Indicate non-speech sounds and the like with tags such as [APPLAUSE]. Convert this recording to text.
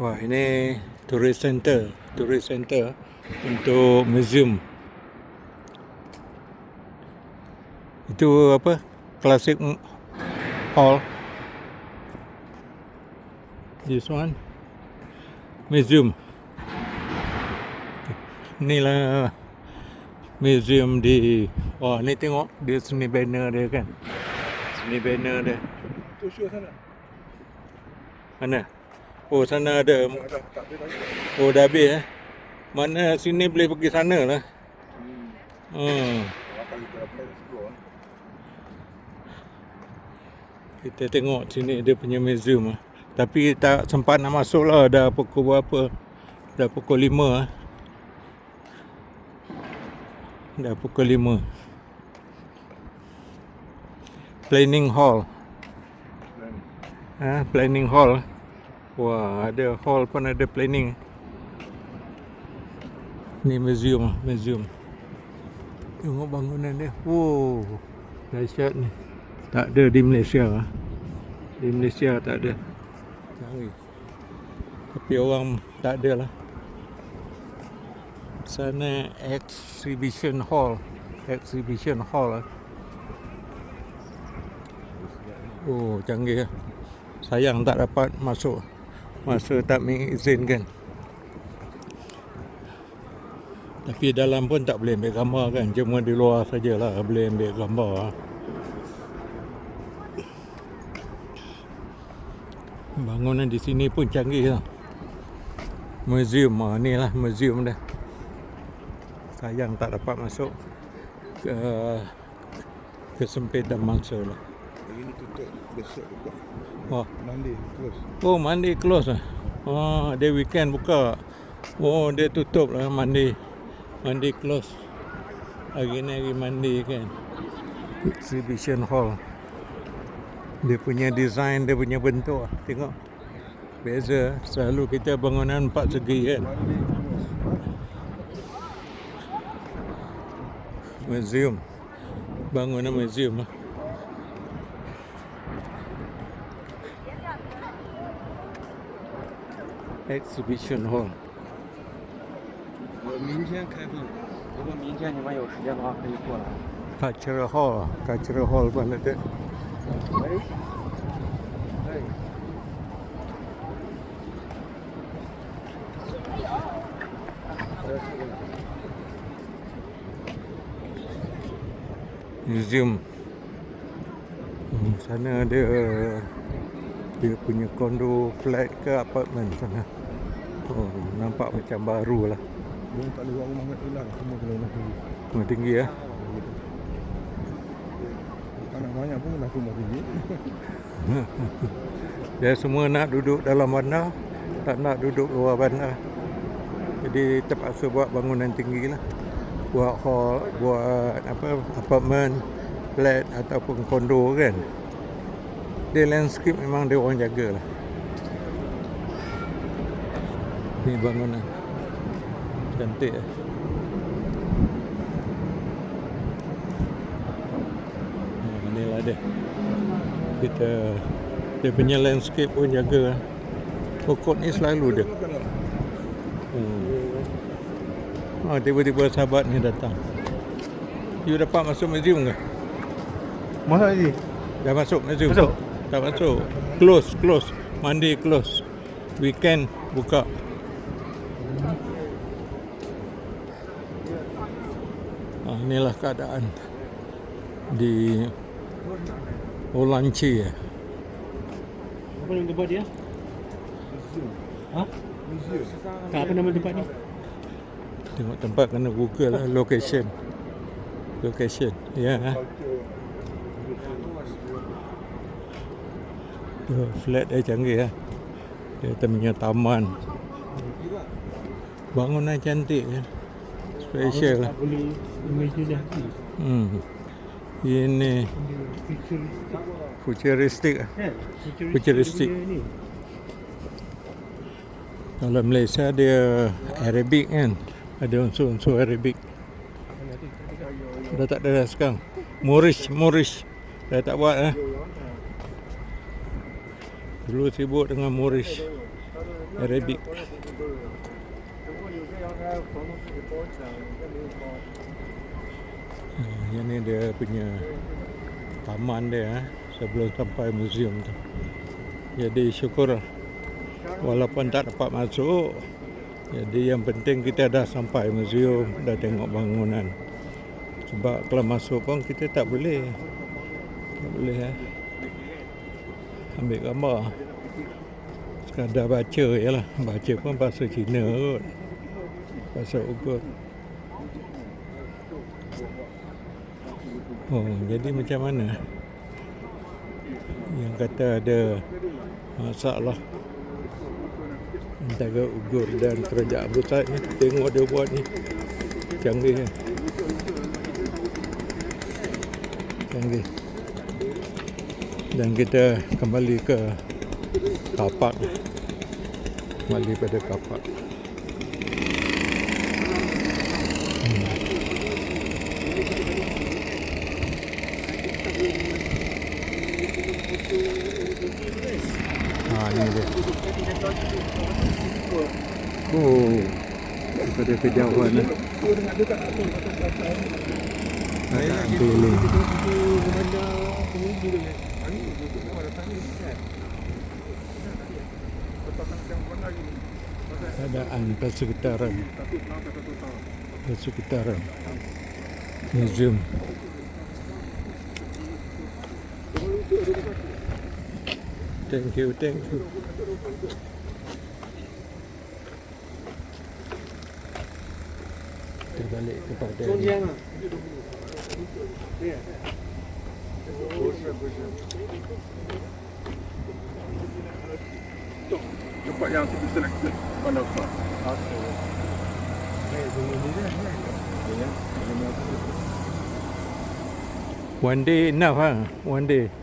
Wah, ini tourist center, tourist center untuk museum. Itu apa? Classic hall. This one museum. Inilah museum di Wah, ni tengok dia seni banner dia kan. Seni banner dia. Tu sana. Mana? Oh, sana ada. Oh, dah habis eh. Mana sini boleh pergi sana lah. Hmm. Kita tengok sini dia punya museum lah. Tapi tak sempat nak masuk lah. Dah pukul berapa? Dah pukul 5 lah. Dah pukul 5. Planning hall. Ha, planning hall. Wah, ada hall pun ada planning. Ni museum, museum. Tengok bangunan dia. Wow, dahsyat ni. Tak ada di Malaysia. Di Malaysia tak ada. Canggih. Tapi orang tak ada lah. Sana exhibition hall. Exhibition hall lah. Oh, canggih lah. Sayang tak dapat masuk. Masa tak mengizinkan. Tapi dalam pun tak boleh ambil gambar kan. Cuma di luar sajalah boleh ambil gambar. Bangunan di sini pun canggih lah. Museum. Ah, ni lah museum dah. Sayang tak dapat masuk ke kesempitan mangsa lah. Hari ni tutup besok buka. Wah, Monday close. Oh, Monday close lah. Oh, dia weekend buka. Oh, dia tutup lah Monday. Monday close. Hari ni hari Monday kan. Exhibition hall. Dia punya design, dia punya bentuk. lah. Tengok. Beza. Selalu kita bangunan empat segi kan. Museum. Bangunan museum lah. Exhibition hall. 我明天开放，如果明天你们有时间的话，可以过来。 Cultural hall. Cultural hall pun ada. 喂，哎， museum hmm, sana ada dia punya kondo flat ke apartment sana. Oh, nampak macam baru lah. Dia tak ada rumah kat hilang semua kena nak tinggi. rumah tinggi ya? Anak banyak pun nak rumah tinggi. [LAUGHS] dia semua nak duduk dalam bandar tak nak duduk luar bandar jadi terpaksa buat bangunan tinggi lah. Buat hall buat apa apartment flat ataupun kondo kan dia landscape memang dia orang jaga lah ni bangunan cantik eh. Ha, inilah dia kita dia punya landscape pun jaga lah. pokok ni selalu dia hmm. oh, tiba-tiba sahabat ni datang you dapat masuk museum ke? Masa lagi? dah masuk museum? Masuk. Tak masuk close close Monday close weekend buka Ah, inilah keadaan di Olanci ya. Apa nama tempat dia? Museum. Ha? Museum. Tak apa nama tempat ni? Tengok tempat kena Google lah location. Location. Ya. Yeah. Culture. Tu flat dia canggih lah. Dia punya taman. Bangunan cantik kan. Special lah. Boleh. Hmm. Ini futuristik kan? Ni. Kalau Malaysia dia Arabic kan. Ada unsur-unsur Arabic. Dah tak ada dah sekarang. Moorish, Moorish. Dah tak buat lah. Dulu sibuk dengan Moorish Arabic. Hmm, yang ni dia punya taman dia eh, sebelum sampai museum tu. Jadi syukur lah. walaupun tak dapat masuk. Jadi yang penting kita dah sampai museum, dah tengok bangunan. Sebab kalau masuk pun kita tak boleh. Tak boleh eh. Ambil gambar. Sekadar baca je lah. Baca pun bahasa Cina kot. Bahasa Ugut. Oh, jadi macam mana? Yang kata ada masalah antara Ugur dan kerajaan pusat ni. Tengok dia buat ni. Canggih. Canggih. Dan kita kembali ke kapak. Kembali pada kapak. Ha ni dia. Oh. Daripada kejauhan lah. Angin tu tu datang ni kan. Keadaan persekitaran. Persekitaran. Museum. Thank you, thank you. Kita balik kepada Sonjang lah.，cepat yang kita selected mana kau? One day enough ha. One day.